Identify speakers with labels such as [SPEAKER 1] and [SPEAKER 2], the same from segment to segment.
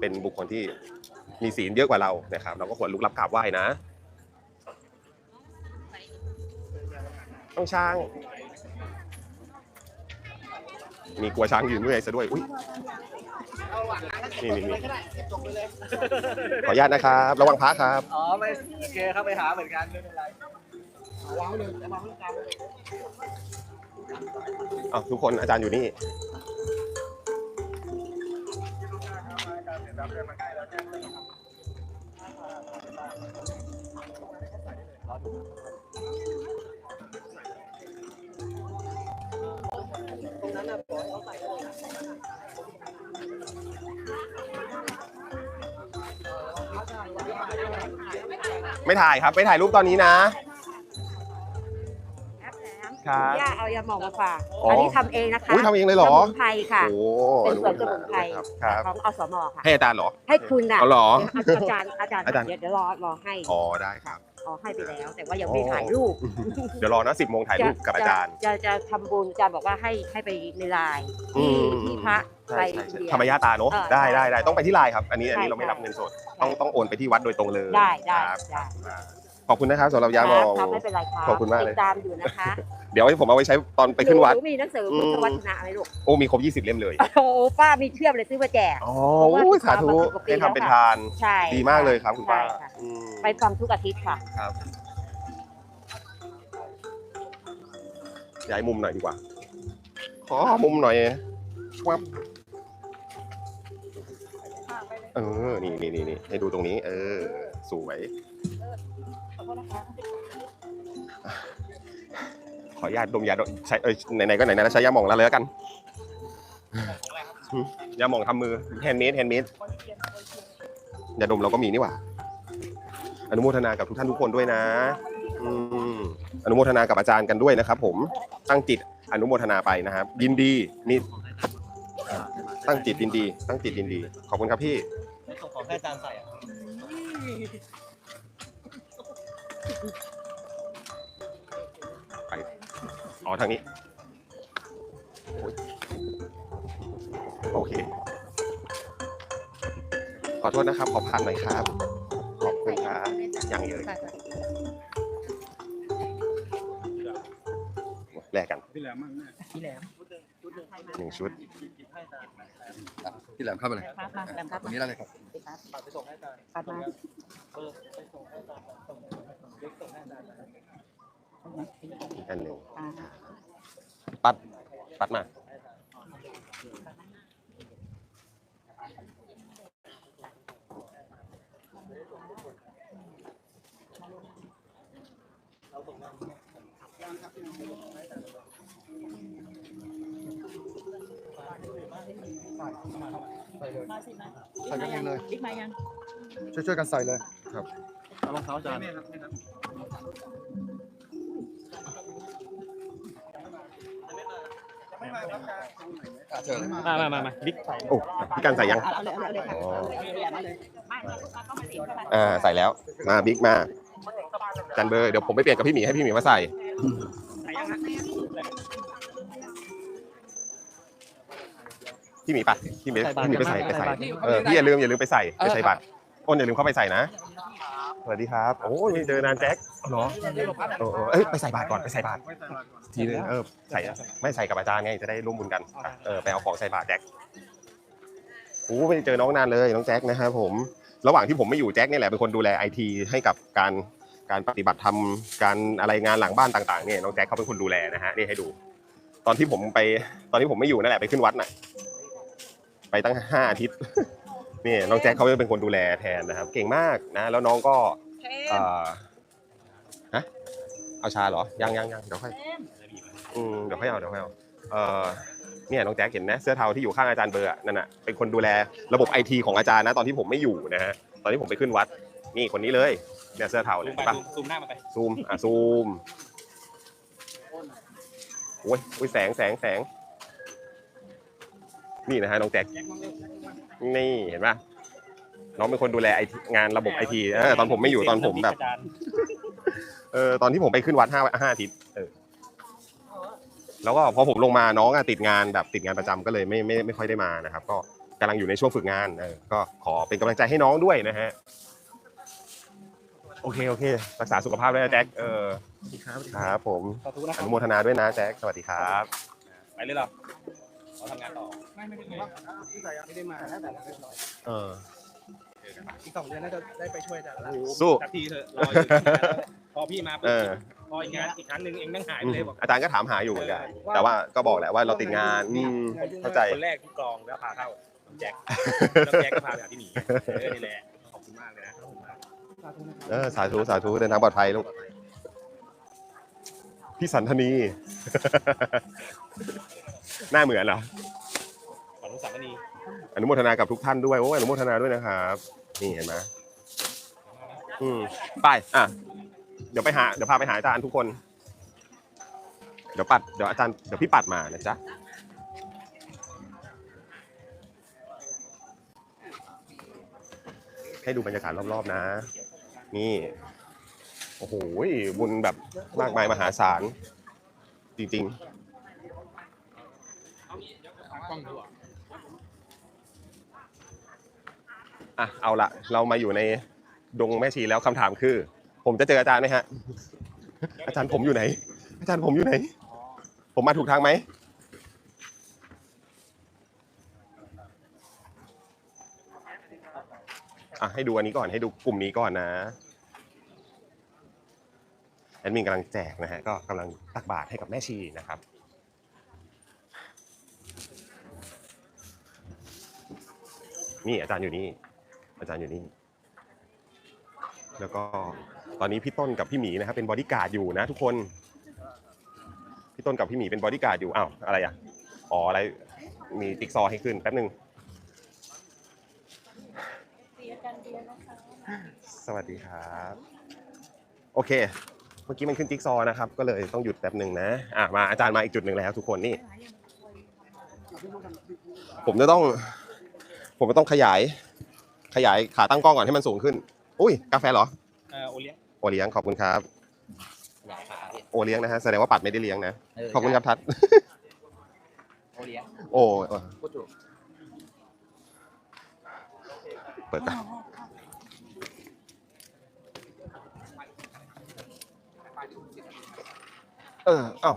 [SPEAKER 1] เป็นบุคคลที่มีศีลเยอะกว่าเรานะครับ เราก็ควรลุกรับกราบไหว้นะต้องช้าง มีกลัวช้างยืนด้วยซะด้วยอุ้ยนี่นี่นี่ขออนุญาตนะครับ ระวังพระครับ
[SPEAKER 2] อ๋อไม่โอเคครับไปหาเหมือนกันไม่เป็นไร
[SPEAKER 1] อ้าวทุกคนอาจารย์อยู่นี่
[SPEAKER 2] ตรงนั้นน่ะปล่อยเขาไปเลย
[SPEAKER 1] ไม่ถ่ายครับไม่ถ่ายรูปตอนนี้นะ
[SPEAKER 3] ย่าเอายาหมองมาฝาก
[SPEAKER 1] อ๋ออั
[SPEAKER 3] อันนี้ทำเองนะคะ
[SPEAKER 1] อุ้ยทำเองเลยเหรอ
[SPEAKER 3] สมุนไพรค่ะ
[SPEAKER 1] โอ้
[SPEAKER 3] เป็นสวนสมุนไพร
[SPEAKER 1] ครับครับ
[SPEAKER 3] ของอสมค่ะ
[SPEAKER 1] ให้อาจารย์เหรอ
[SPEAKER 3] ให้คุณน่ะ
[SPEAKER 1] เอาเหรอ
[SPEAKER 3] อาจารย์อาจารย์
[SPEAKER 1] อาจารย์
[SPEAKER 3] เดี๋ยวเดี๋ยวรอรอให้
[SPEAKER 1] อ๋อได้ครับ
[SPEAKER 3] รอให้ไปแล้ว แต่ว่ายังไม่ถ่ายรูป
[SPEAKER 1] เดี๋ยวรอนะสิบโมงถ่ายรูปกับอาจารย์
[SPEAKER 3] จะจะทำบุญอาจารย์บอกว่าให้ให้ไปในไลน์
[SPEAKER 1] อื
[SPEAKER 3] ที่
[SPEAKER 1] ม
[SPEAKER 3] ที่พระ
[SPEAKER 1] ใช่
[SPEAKER 3] ไป
[SPEAKER 1] ใช่
[SPEAKER 3] อิน
[SPEAKER 1] ใช่
[SPEAKER 3] เดีย
[SPEAKER 1] ธรรมยาตาเนอะ
[SPEAKER 3] เออ
[SPEAKER 1] ได้
[SPEAKER 3] ใช่
[SPEAKER 1] ได้ได้ต้องไปที่ไลน์ครับ อันนี้อันนี้
[SPEAKER 3] ใช่
[SPEAKER 1] เราไม่รับ
[SPEAKER 3] ใช่
[SPEAKER 1] เงินสด ต้องต้องโอนไปที่วัดโดยตรงเลย
[SPEAKER 3] ได้ได้
[SPEAKER 1] ครับ
[SPEAKER 3] ได้
[SPEAKER 1] อ่า ขอบคุณนะครับสำหรับยาหมอง
[SPEAKER 3] ครับไม่เป็นไรครับ
[SPEAKER 1] ขอบคุณมากเลย
[SPEAKER 3] ติดตามอยู่นะคะ
[SPEAKER 1] เดี๋ยวให้ผมเอาไว้ใช้ตอนไปขึ้นวัด
[SPEAKER 3] หมีหนังสือ
[SPEAKER 1] อืม
[SPEAKER 3] พุทธวัฒนะไหมลูก
[SPEAKER 1] โอ้มีครบ20 เล่มเลย
[SPEAKER 3] โอ้โหป้ามีเทียบเลยซื้อมาแจก
[SPEAKER 1] อ๋อ
[SPEAKER 3] เพราะว่า
[SPEAKER 1] โอ้ยสาธุ
[SPEAKER 3] ทำมาสิบกว่าปี
[SPEAKER 1] ให้ทำเป็น
[SPEAKER 3] แล้วค่ะ
[SPEAKER 1] ทาน
[SPEAKER 3] ใช่
[SPEAKER 1] ดีมากเลยครับคุณป้า
[SPEAKER 3] ใช่ค่ะ
[SPEAKER 1] อืม
[SPEAKER 3] ไปฟังทุกอาทิตย์ค่ะ
[SPEAKER 1] ครับย้ายมุมหน่อยดีกว่าขอมุมหน่อยวับ เออ นี่นี่นี่นี่ให้ดูตรงนี้ เออ สวย ขออนุญาตดมยาดมใช้เออไหนๆก็ไหนๆแล้วใช้ยาหมองแล้วเลยแล้วกันยาหมองทำมือแฮนด์เมดแฮนด์เมดยาดมเราก็มีนี่หว่า อนุโมทนากับทุกท่านทุกคนด้วยนะ อืมอนุโมทนากับอาจารย์กันด้วยนะครับผมตั้งจิตอนุโมทนาไปนะครับยินดีนี่ ตั้งจิตยินดี ตั้งจิตยินดี ขอบคุณครับพี่
[SPEAKER 2] ไม่ส่งของให้อาจารย์ใส่อะ
[SPEAKER 1] ไปอ๋อทางนี้โอ้ยโอเค ขอโทษนะครับ ขอผ่านหน่อยครับ ขอบคุณครับยังเลยแลกกัน
[SPEAKER 4] พี่แหลมมั่งเนี่ย
[SPEAKER 2] พี่แหลม
[SPEAKER 1] หนึ่งชุด
[SPEAKER 5] พี่แหลมเข้าไปเลย
[SPEAKER 3] มามาแหลมครับ
[SPEAKER 5] ตรงนี้ได้เลยครับ
[SPEAKER 2] ฝากไปส่งให้อาจารย์
[SPEAKER 3] ปัดมา
[SPEAKER 2] เออไปส่งให้อาจารย์ส่งเล็กส่งให้อาจารย์
[SPEAKER 1] อีกอันหนึ่ง
[SPEAKER 3] อ่า
[SPEAKER 1] ปัด ปัดมา
[SPEAKER 5] ใส่กันเองเลย
[SPEAKER 3] บิ๊กมายัง
[SPEAKER 5] ช่วยช่วยๆกันใส่เลย
[SPEAKER 4] รองเท้าอาจารย์
[SPEAKER 5] อะเชิญเลย
[SPEAKER 2] มามามามาบิ๊กใส่
[SPEAKER 1] โอ้พี่กันใส่ยัง
[SPEAKER 3] เอาเลยเอาเลยค่ะ
[SPEAKER 1] อ๋อ
[SPEAKER 3] มาเลยมามาลูกมาเข้ามาสิเข้ามา
[SPEAKER 1] อ่าใส่แล้ว มาบิ๊กมาจันเบอร์เดี๋ยวผมไปเปลี่ยนกับพี่หมีให้พี่หมีมาใส่ พี่หมีปะพี่หมีพี่หมีไปใส่ไปใส่เออพี่อย่าลืมอย่าลืมไปใส่ไปใส่บัตรอ้นอย่าลืมเข้าไปใส่นะสวัสดีครับโอ้ยไม่เจอนานแจ็คเหรอเออเออเอ้ยไปใส่บาตรก่อนไปใส่บาตร
[SPEAKER 4] ไม่ใส่บาตรก่อน
[SPEAKER 1] ทีนึงเออใส่ไม่ใส่กับอาจารย์ไงจะได้ร่วมบุญกันอะเออไปเอาของใส่บาตรแจ็คโอ้ไม่ได้เจอน้องนานเลยน้องแจ็คนะครับผมระหว่างที่ผมไม่อยู่แจ็คเนี่ยแหละเป็นคนดูแลไอทีให้กับการการปฏิบัติธรรมการอะไรงานหลังบ้านต่างๆเนี่ยน้องแจ็คเขาเป็นคนดูแลนะฮะนี่ให้ดู ตอนที่ผมไปตอนที่ผมไม่อยู่นั่นแหละไปขึ้นวัดน่ะ ไปตั้งห้าอาทิตย์ นี่น้องแจ็คเขาเป็นคนดูแลแทนนะครับ เก่งมากนะ แล้วน้องก็เอ่อฮะเอาชาเหรอยังยังยังเดี๋ยวค่อยอืมเดี๋ยวค่อยเอาเดี๋ยวค่อยเอาเอ่อเนี่ยน้องแจ็คเห็นนะเสื้อเทาที่อยู่ข้างอาจารย์เบอร์อะนั่นน่ะเป็นคนดูแลระบบไอทีของอาจารย์นะตอนที่ผมไม่อยู่นะฮะตอนที่ผมไปขึ้นวัด นี่คนนี้เลยเนี่ยเสื้อเทาเนี่ยเห็นปะ
[SPEAKER 2] ซูมหน้ามาไป
[SPEAKER 1] ซูมอะซูมโอ้ยโอ้ยแสงแสงแสง นี่นะฮะน้องแจ็คนี่เห็นปะน้องเป็นคนดูแลไอทีงานระบบไอทีเออตอนผมไม่อยู่ตอนผมแบบ
[SPEAKER 2] อาจารย์
[SPEAKER 1] เออตอนที่ผมไปขึ้นวัดห้าห้าอาทิตย์เออแล้วก็พอผมลงมาน้องอะติดงานแบบติดงานประจำก็เลยไม่ไม่ไม่ค่อยได้มานะครับ ก็กำลังอยู่ในช่วงฝึกงานเออก็ขอเป็นกำลังใจให้น้องด้วยนะฮะโอเคโอเค รักษาสุขภาพด้วยนะแจ็คเออ
[SPEAKER 4] สวัสดีครับ
[SPEAKER 1] ครับผม
[SPEAKER 4] ขอบคุณนะค
[SPEAKER 1] อ
[SPEAKER 4] รับ
[SPEAKER 1] นุโมทนาด้วยนะแจ็คสวัสดีครับ
[SPEAKER 2] ไปเลยเหรอ เราทำงานต่อ
[SPEAKER 4] ไม่ไม่ได้มาไม่ได้มาแต่แต่เรียบร้อย
[SPEAKER 1] เออ
[SPEAKER 4] อีกสองเดือนน่าจะได้ไปช่วยอาจารย์แล้ว
[SPEAKER 1] สู้
[SPEAKER 2] สักทีเถอะรออยู่ที่งานแล้วพอพี่มาปุ๊
[SPEAKER 1] เอบอ
[SPEAKER 2] พออีกงานอีกครั้งหนึ่งเองนั่งหายไปเลยบอก
[SPEAKER 1] อาจารย์ก็ถามหาอยู่เหมือนกันแต่ว่าก็บอกแหละว่าเราติดงานอืมเข้าใจ
[SPEAKER 2] คนแรกที่กรองแล้วพาเข้าน้องแจ็คน้องแจ็คก็พาไปหาพี่หมีเออนี่แหละขอบคุณมากเลยนะขอบคุณมาก
[SPEAKER 1] เออสาธุสาธุเดินทางปลอดภัยลูกพี่สันธนี หน้าเหมือนเหรอ
[SPEAKER 2] ขอนุสามณี
[SPEAKER 1] อนุโมทนากับทุกท่านด้วยโอ้ยอนุโมทนาด้วยนะครับ นี่เห็นไหมอืมไปอะเดี๋ยวไปหาเดี๋ยวพาไปหาอาจารย์ทุกคน เดี๋ยวปัดเดี๋ยวอาจารย์เดี๋ยวพี่ปัดมานะจ๊ะให้ดูบรรยากาศรอบๆนะ นี่โอ้โหบุญแบบมากมายมหาศาลจริงๆ อะเอาละเรามาอยู่ในดงแม่ชีแล้วคำถามคือ ผมจะเจออาจารย์ไหมฮะ อาจารย์ผมอยู่ไหน อาจารย์ผมอยู่ไหน ผมมาถูกทางไหมอะให้ดูอันนี้ก่อนให้ดูกลุ่มนี้ก่อนนะแอดมินกำลังแจกนะฮะก็กำลังตักบาตรให้กับแม่ชีนะครับ นี่อาจารย์อยู่นี่ อาจารย์อยู่นี่ แล้วก็ตอนนี้พี่ต้นกับพี่หมีนะครับเป็นบอดี้การ์ดอยู่นะ ทุกคน พี่ต้นกับพี่หมีเป็นบอดี้การ์ดอยู่อ้าวอะไรอะอ๋ออะไรมีติ๊กซอว์ให้ขึ้นแป๊บหนึ่งสวัสดีครับ โอเค เมื่อกี้มันขึ้นจิ๊กซอว์นะครับ ก็เลยต้องหยุดแป๊บหนึ่งนะอะมาอาจารย์มาอีกจุดหนึ่งแล้ว ทุกคนนี่ ผมจะต้อง ผมจะต้องขยาย ขยายขาตั้งกล้องก่อนให้มันสูงขึ้น อุ้ย กาแฟเหรอ
[SPEAKER 2] เออโอเลี้ยง
[SPEAKER 1] โอเลี้ยงขอบคุณครับ
[SPEAKER 2] หลายขาพี่
[SPEAKER 1] โอเลี้ยงนะฮะแสดงว่าปัดไม่ได้เลี้ยงนะขอบคุณครับทัศน์
[SPEAKER 2] โอเลี้ยง
[SPEAKER 1] โอ้
[SPEAKER 2] พูดถูก
[SPEAKER 1] เปิดกันเออเอ้า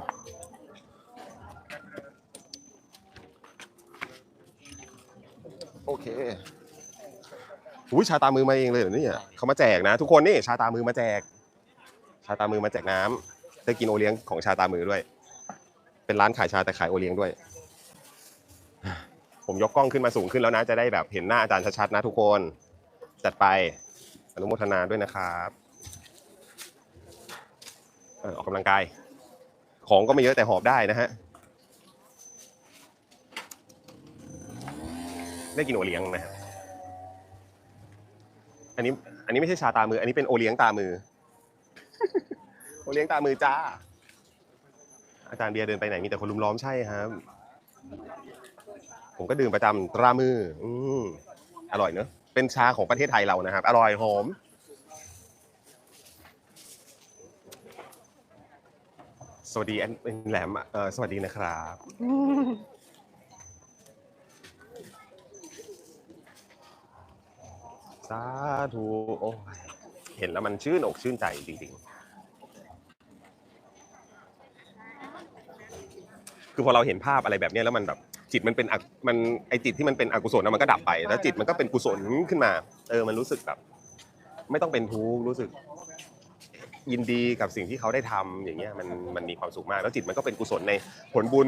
[SPEAKER 1] โอเคอุ้ยชาตามือมาเองเลยเหรอเนี่ยเขามาแจกนะ ทุกคนนี่ชาตามือมาแจก ชาตามือมาแจกน้ำได้กินโอเลี้ยงของชาตามือด้วย เป็นร้านขายชาแต่ขายโอเลี้ยงด้วย ผมยกกล้องขึ้นมาสูงขึ้นแล้วนะ จะได้แบบเห็นหน้าอาจารย์ชัดๆนะทุกคน จัดไปอนุโมทนาด้วยนะครับเออออกกำลังกาย ของก็ไม่เยอะแต่หอบได้นะฮะ ได้กินโอเลี้ยงนะฮะอันนี้ อันนี้ไม่ใช่ชาตามือ อันนี้เป็นโอเลี้ยงตามือ โอเลี้ยงตามือจ้า อาจารย์เบียร์เดินไปไหนมีแต่คนลุมล้อมใช่ครับ ผมก็ดื่มประจำตรามือ อืมอร่อยเนอะเป็นชาของประเทศไทยเรานะครับ อร่อยหอมสวัสดีแอนเป็นแหลมเออสวัสดีนะครับ สาธุโอ้ยเห็นแล้วมันชื่นอกชื่นใจจริง ๆ คือพอเราเห็นภาพอะไรแบบเนี้ยแล้วมันแบบจิตมันเป็นอกุมันไอจิตที่มันเป็นอกุศลนะมันก็ดับไป แล้วจิตมันก็เป็นกุศลขึ้นมา เออมันรู้สึกแบบไม่ต้องเป็นทุกข์รู้สึก ยินดีกับสิ่งที่เขาได้ทำอย่างเงี้ยมันมันมีความสุขมาก แล้วจิตมันก็เป็นกุศลในผลบุญ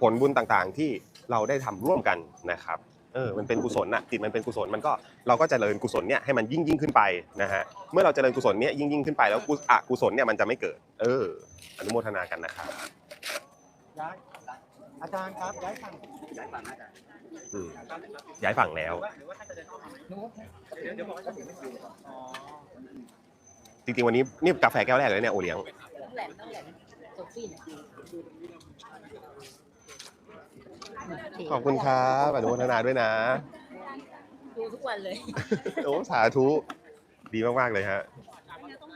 [SPEAKER 1] ผลบุญต่างๆ ที่เราได้ทำร่วมกันนะครับ เออมันเป็นกุศลน่ะจิตมันเป็นกุศลมันก็เราก็จเจริญกุศลเนี่ยให้มันยิ่งยิ่งขึ้นไปนะฮะเมื่อเราจเจริญกุศลเนี่ยยิ่งยิ่งขึ้นไปแล้วกุอกุศลเนี่ยมันจะไม่เกิด เออ อนุโมทนากันนะครับ
[SPEAKER 4] ย้ายอาจารย์ครับย้ายฝั่ง
[SPEAKER 1] อืมย้ายฝั่งแล้ว
[SPEAKER 4] เดี๋ยวเดี๋ยวบอกว่าจะถึงอ๋อ
[SPEAKER 1] จริงๆวันนี้นี่กาแฟแก้วแรกเลยเนี่ยโอเลี้ยง
[SPEAKER 3] ต้องแหลมต้องแหลมโซฟี่นะ
[SPEAKER 1] ขอบคุณครับอนุโมทนาด้วยนะ
[SPEAKER 3] ดูทุกวันเลย
[SPEAKER 1] โอ้สาธุ ดีมากๆเลยฮะ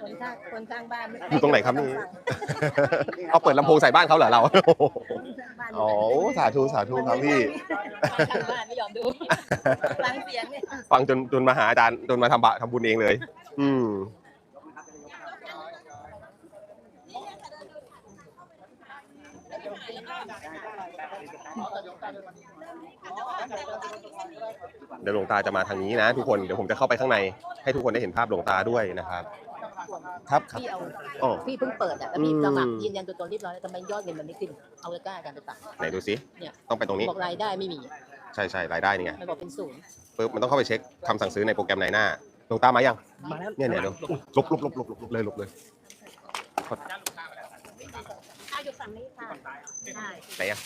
[SPEAKER 3] คนข้างคนข้างบ้านม่
[SPEAKER 1] อยู่ตรงไหนครับนี่ เอาเปิดลำโพงใส่บ้านเขาเหรอเรา
[SPEAKER 3] ข้างบ้าน
[SPEAKER 1] อ๋อ สาธุ สาธุครับพี่
[SPEAKER 3] ข้างบ้านไม่ยอมดูฟังเสียงเนี่ย
[SPEAKER 1] ฟังจนจนมาหาอาจารย์จนมาทำบะทำบุญเองเลย อืม เดี๋ยวหลวงตาจะมาทางนี้นะ ทุกคนเดี๋ยวผมจะเข้าไปข้างใน ให้ทุกคนได้เห็นภาพหลวงตาด้วยนะครับ ครับครับ
[SPEAKER 3] พี่เอา
[SPEAKER 1] อ๋อ
[SPEAKER 3] พี่เพิ่งเปิดอะแล้วพี่
[SPEAKER 1] อืม
[SPEAKER 3] สมัครยืนยันตัวตนเรียบร้อยแล้วทำไมยอดเงินมันไม่ขึ้น เอาเลยกล้ากันไปตัด
[SPEAKER 1] ไหนดูสิ
[SPEAKER 3] เนี่ย
[SPEAKER 1] ต้องไปตรงนี้
[SPEAKER 3] บอกรายได้ไม่มี
[SPEAKER 1] ใช่ใช่รายได้นี่ไง
[SPEAKER 3] มันบอกเป็นศูนย์
[SPEAKER 1] ปึ๊บมันต้องเข้าไปเช็คคำสั่งซื้อในโปรแกรมในหน้าหลวงตามายัง
[SPEAKER 2] มาแล้ว
[SPEAKER 1] เนี่ยเนี่ยเดี๋ยวลบลบลบลบลบลบเลยลบเลย
[SPEAKER 3] ถ้าอยู่ฝั่งนี้ค่ะใช่
[SPEAKER 1] ไหนอะ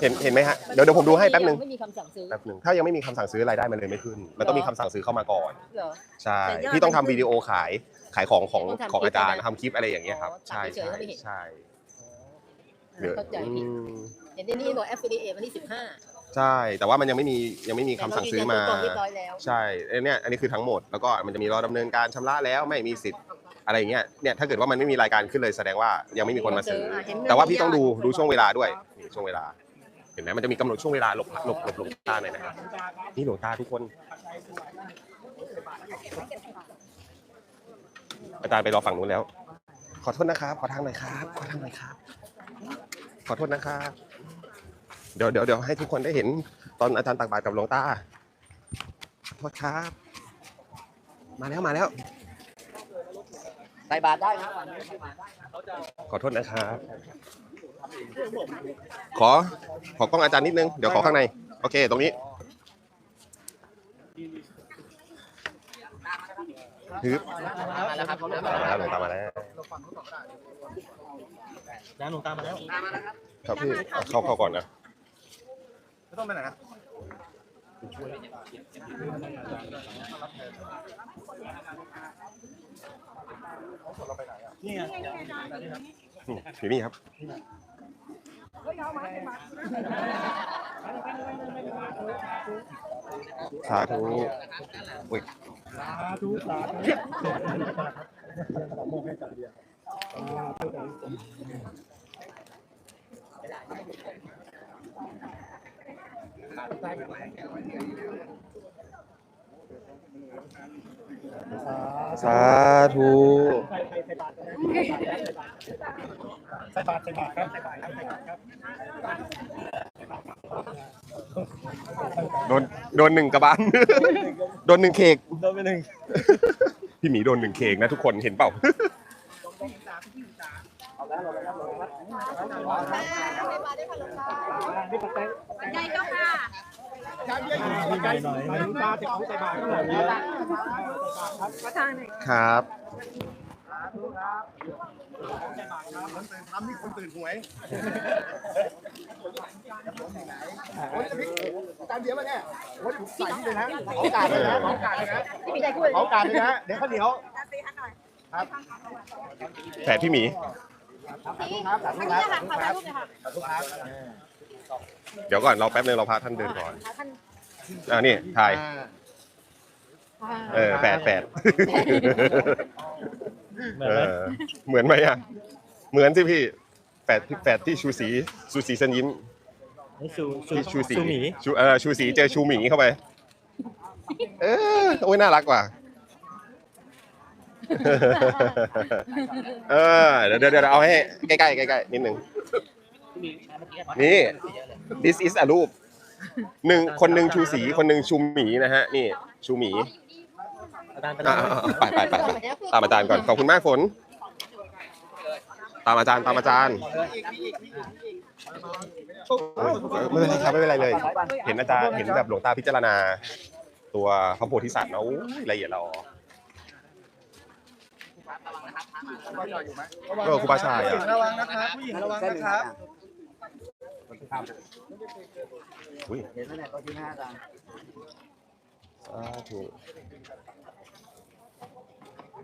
[SPEAKER 1] เห็นเห็นไหมฮะเดี๋ยวเดี๋ยวผมดูให้แป๊บหนึ่ง
[SPEAKER 3] ไม่มีคำสั่งซื้อ
[SPEAKER 1] แป๊บหนึ่งถ้ายังไม่มีคำสั่งซื้อรายได้มันเลยไม่ขึ้น มันต้องมีคำสั่งซื้อเข้ามาก่อน
[SPEAKER 3] เหรอ
[SPEAKER 1] ใช่
[SPEAKER 3] แต่ยอด
[SPEAKER 1] พี่ต้องทำ
[SPEAKER 3] มันขึ้น
[SPEAKER 1] วิดีโอขายขายของของ
[SPEAKER 3] ต้องทำ
[SPEAKER 1] ของอาจารย์
[SPEAKER 3] คลิป
[SPEAKER 1] ทำคลิปอะไรอย่างเงี้ยครับ
[SPEAKER 3] อ๋อ
[SPEAKER 1] ใช่
[SPEAKER 3] ทำเฉยๆ
[SPEAKER 1] ใช่
[SPEAKER 3] ก็ไม่เห็น
[SPEAKER 1] ใช่
[SPEAKER 3] เออเข้าใจผิด
[SPEAKER 1] อืม
[SPEAKER 3] เห็นในนี้บอก affiliate วันที่สิบห้า
[SPEAKER 1] ใช่แต่ว่ามันยังไม่มียังไม่มีคำสั่งซื้อมา
[SPEAKER 3] แต่เรยืนยันตัวตนเรียบร้อยแล้ว
[SPEAKER 1] ใช่เอ้ยเนี่ยอันนี้คือทั้งหมดแล้วก็มันจะมีรอดำเนินการชำระแล้วไม่มีสิทธิ์อะไรอย่างเงี้ยเนี่ยถ้าเกิดว่ามันไม่มีรายการขึ้นเลยแสดงว่ายังไม่มีคนมาซื้อ
[SPEAKER 3] เจออะเห็น
[SPEAKER 1] แต่ว่าพี่ต้องดูดูช่วงเวลาด้วยนี่ช่วงเวลา เห็นไหมมันจะมีกำหนดช่วงเวลาหลบหลบหลบหลวงตาหน่อยนะครับนี่หลวงตาทุกคน อาจารย์ไปรอฝั่งนู้นแล้ว ขอโทษนะครับ ขอทางหน่อยครับ ขอทางหน่อยครับ ขอโทษนะครับ เดี๋ยวเดี๋ยวเดี๋ยวให้ทุกคนได้เห็นตอนอาจารย์ตักบาตรกับหลวงตาโทษครับ มาแล้วมาแล้ว
[SPEAKER 4] ใส่บาตรได้นะ
[SPEAKER 1] ขอโทษนะครับ ขอ ขอกล้องอาจารย์นิดนึง เดี๋ยวขอข้างใน โอเค ตรงนี้ฮึบ
[SPEAKER 4] มาแล้วครับ
[SPEAKER 1] มาแล้วหลวงตามาแล้ว
[SPEAKER 2] น้าหลวงตามาแล้ว
[SPEAKER 1] ครับพี่เอาเข้าเข้าก่อนนะ
[SPEAKER 5] ไม่ต้องไปไหนนะ
[SPEAKER 2] นี่ไง
[SPEAKER 1] อยู่นี่ครับ สาธุอุ้ย
[SPEAKER 2] สาธุสาธุ
[SPEAKER 1] สาธุ
[SPEAKER 2] ใส่ใส่ใส่บาตร ใส่บาตรใส่บาตรครับใส่บาตรครับใส่บาตรครับ
[SPEAKER 1] โดนโดนหนึ่งกระบาล โดนหนึ่งเคก
[SPEAKER 2] โดนไปหนึ่ง
[SPEAKER 1] พี่หมีโดนหนึ่งเคกนะทุกคนเห็นเปล่า
[SPEAKER 2] นี่ปักแป้ง
[SPEAKER 3] ใหญ่เจ้าค่ะ
[SPEAKER 2] นี่ไงหน่อยหลวงตาจะเอาใส่บาตรก็หน่อยน
[SPEAKER 5] ทำนี่คนตื่นหวยการเดียวมาเนี่ยว่าถูกใส่นี่เลยนะขอกาดเลยนะขอกาดเลยนะ
[SPEAKER 3] ที่มีใจพูด
[SPEAKER 5] ขอกาดเลยนะ เดี๋ยวข้าวเหนียว
[SPEAKER 1] แฝดพี่หมี
[SPEAKER 5] ครับสาธุครับสาธุครับสาธุครับ
[SPEAKER 1] เดี๋ยวก่อนเราแป๊บนึงเราพาท่านเดินก่อนอ่านี่ถ่ายเออแฝดแฝด เออเหมือนไหมอะ เหมือนสิพี่แฝดแฝดที่ชูสีชูสีเส้นยิ้ม
[SPEAKER 2] นี่ชูชู
[SPEAKER 1] ที่ชูสี
[SPEAKER 2] ชูหมี
[SPEAKER 1] ชูเออชูสีเจอชูหมีเข้าไป เออโอ้ยน่ารักว่ะ เออเดี๋ยวเดี๋ยวเดี๋ยวเอาให้ใกล้ๆใกล้ๆนิดนึง นี่ this is a รูปหนึ่งคนหนึ่งชูสีคนหนึ่งชูหมีนะฮะ นี่ ชูหมี
[SPEAKER 2] อาจารย์ไป
[SPEAKER 1] อะ
[SPEAKER 2] แล้ว
[SPEAKER 1] อะอะไปไปไปไปตามอาจารย์ก่อน ขอบคุณมากฝน ตามอาจารย์ตามอาจารย์เออไม่เป็นไรครับไม่เป็นไรเลย เห็นอาจารย์เห็นแบบหลวงตาพิจารณา ตัวพระโพธิสัตว์เนาะอู้ยละเอียดเราเออครูบาชายอะ
[SPEAKER 5] ระวังนะครับผู้หญิงระวังนะครับ
[SPEAKER 1] อุ้ย
[SPEAKER 4] เห็นไห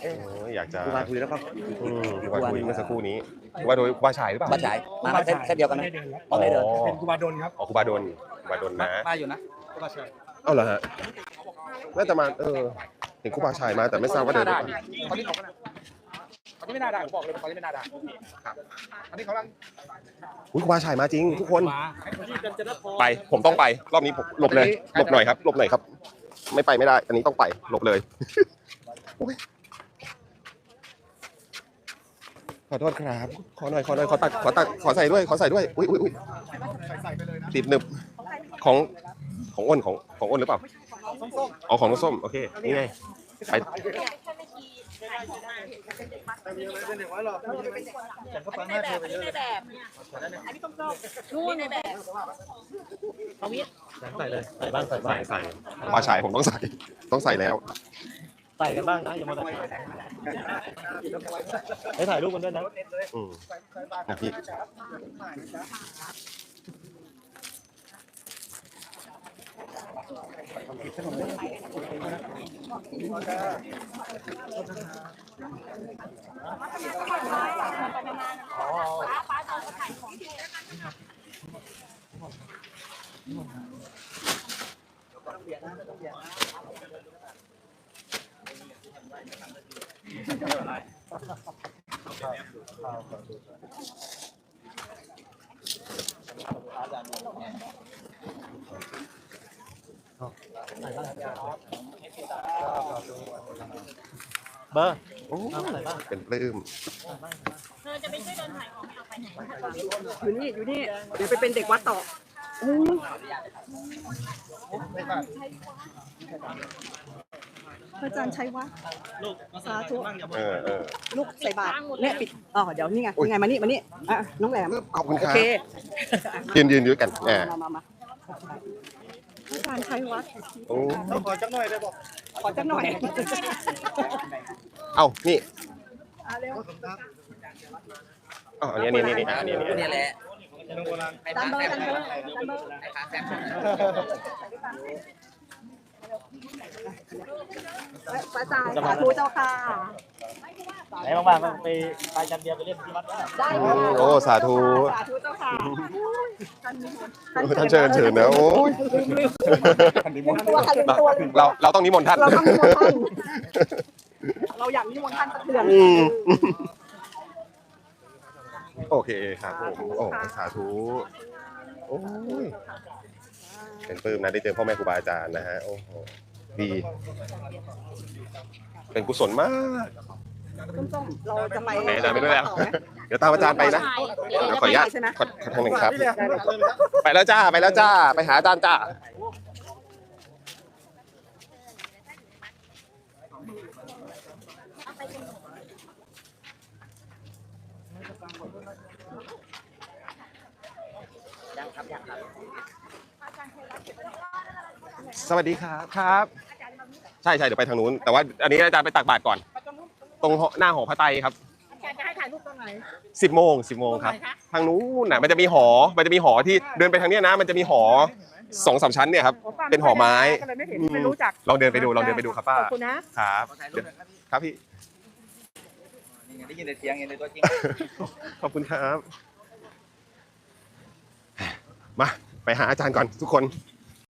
[SPEAKER 1] โอ้ยอยากจะ
[SPEAKER 6] ครูบาคุยแล้วก็
[SPEAKER 1] อืมครูบาคุยเมื่อสักครู่นี้ครูบาโดยครูบาชายหรือเปล่า
[SPEAKER 6] บ้านฉายมามาเส้นเส้นเดียวกันไหม
[SPEAKER 2] ไม่เดินแล้ว
[SPEAKER 6] อ๋อไม่เดิน
[SPEAKER 2] เป็นครูบาดลครับ
[SPEAKER 1] อ๋อครูบาโดนครูบาโดนนะ
[SPEAKER 6] มาอยู่นะ
[SPEAKER 2] ครูบาชัย
[SPEAKER 1] เอ้าเหรอฮะน่าจะมาเออเห็นครูบาชายมาแต่ไม่ทราบว่าเดินหรือเปล่า
[SPEAKER 2] ตอนนี้เขาก็นะตอนนี้ไม่น่าด่าผมบอกเลยตอนนี้ไม่น่าด่าครับอันนี้เขาลัง
[SPEAKER 1] อุ๊ยครูบาชายมาจริง ทุกคน
[SPEAKER 2] มา
[SPEAKER 1] ไป ผมต้องไป รอบนี้ผมหลบเลย หลบหน่อยครับ หลบหน่อยครับ ไม่ไปไม่ได้ อันนี้ต้องไป หลบเลยโอ๊ย ขอโทษครับ ขอหน่อย ขอหน่อย ขอตัก ขอตัก ขอใส่ด้วย ขอใส่ด้วย อุ้ยอุ้ยอุ้ย
[SPEAKER 5] ใส่ไปเลยนะ
[SPEAKER 1] ติดหนึบ ของ ของอ้นของ ของอ้นหรือเปล่าอ๋อของน้องส้ม โอเค นี่ไงไป
[SPEAKER 5] ฉันก็ฟัง
[SPEAKER 3] ใน
[SPEAKER 5] แม่
[SPEAKER 3] แบ
[SPEAKER 5] เธอบไป
[SPEAKER 3] อัน
[SPEAKER 5] เย
[SPEAKER 3] นี้
[SPEAKER 5] อะ
[SPEAKER 3] ในแบบอันนี้ต้องนู่นในแบบเอาวิทย์
[SPEAKER 6] ใส่เลย ใส่บ้าง ใส่บ้า
[SPEAKER 1] ใส่
[SPEAKER 6] ง
[SPEAKER 1] ใส่ปลาฉายผมต้องใส่ ต้องใส่แล้ว
[SPEAKER 6] ใส่กันบ้างนะอย่ามาใส่ ให้ถ่ายรูปกันด้วยนะ
[SPEAKER 1] อืมนะพี่ต้อง
[SPEAKER 6] เบอร์
[SPEAKER 1] โอ้
[SPEAKER 6] ใส่บ้าง
[SPEAKER 1] เป็นปลื้ม
[SPEAKER 3] เธอจะไปช่วยเดินถ่ายของไม่เอาไปไหน
[SPEAKER 7] อยู่นี่อยู่นี่เดี๋ยวไปเป็นเด็กวัดต่ออู้ พระอาจารย์ใช้วะสาธุ
[SPEAKER 1] เออเออ
[SPEAKER 7] ลูกใส่บาตรเนี่ยปิดอ๋อเดี๋ยวนี่ไงนี่ไงมานี่มานี่อะน้องแหลม
[SPEAKER 1] ขอบคุณ
[SPEAKER 7] โอ
[SPEAKER 1] ครับ
[SPEAKER 7] เค
[SPEAKER 1] ยืนยืนยืนกันแหม
[SPEAKER 7] มามามาพระอาจารย์ใช้วัด
[SPEAKER 1] โอ้
[SPEAKER 5] ขอจังหน่อยได้บอก
[SPEAKER 7] ขอจักหน่อย
[SPEAKER 1] เอ้านี่
[SPEAKER 7] อะเร็ว
[SPEAKER 1] อ๋ออันนี้อันนี้อันนี้อันนี้อันนี้
[SPEAKER 6] นี่แหละ
[SPEAKER 7] ตามเบอร์ตามเบอร์ตามเบอร์ พระอาจารย์สาธุเจ้าค่ะ
[SPEAKER 6] ไหนบ้างๆไปไปจันเดียวไปเล่นที่วัด
[SPEAKER 7] ได้
[SPEAKER 1] อืมโอ้สาธุ
[SPEAKER 7] สาธุเจ้าค่ะ
[SPEAKER 1] ท่านเชิญเชิญนะโอ้ย
[SPEAKER 7] ลืมตัวค่ะลืมตัวลืมตัว
[SPEAKER 1] เราเราต้องนิมนต์ท่าน
[SPEAKER 7] เราต้องนิมนต์ท่านเราอยากนิมนต์ท่านสักเดือน
[SPEAKER 1] อืม โอเคครับผมโอ้สาธุ โอ้ย เป็นปลื้มนะได้เจอพ่อแม่ครูบาอาจารย์นะฮะโอ้โหดี เป็นกุศลมาก
[SPEAKER 7] ส้มๆเราจะไป
[SPEAKER 1] ไหนอาจารย์ไปด้วยแล้ว
[SPEAKER 7] ต่อไหม
[SPEAKER 1] เดี๋ยวตามอาจารย์ไปนะ เดี๋ยวขออนุญาต
[SPEAKER 7] ใช่ไหม
[SPEAKER 1] ขอขอทางหนึ่งครับ ไปแล้วจ้า ไปแล้วจ้า ไปหาอาจารย์จ้า สวัสดีครับครับ ใช่ใช่เดี๋ยวไปทางนู้น แต่ว่าอันนี้อาจารย์ไปตักบาตรก่อน ตรงหน้าหอพระไตรครับ
[SPEAKER 3] จะให้ถ่ายรูปตรงไหน
[SPEAKER 1] สิบโมงสิบโมงครับทางนู้นน่ะมันจะมีหอ มันจะมีหอที่เดินไปทางเนี้ยนะ มันจะมีหอสองสามชั้นเนี่ยครับ เป็นหอไม้
[SPEAKER 7] ก็เลยไม่เห็นไม่รู้จัก
[SPEAKER 1] ลองเดินไปดูลองเดินไปดูครับป้า
[SPEAKER 7] ขอบคุณนะครับ
[SPEAKER 1] เดี๋ยวครับพี่
[SPEAKER 6] ได้ยินแต่เสียงเห็นในตัวจริง
[SPEAKER 1] ขอบคุณครับ มา ไปหาอาจารย์ก่อนทุกคน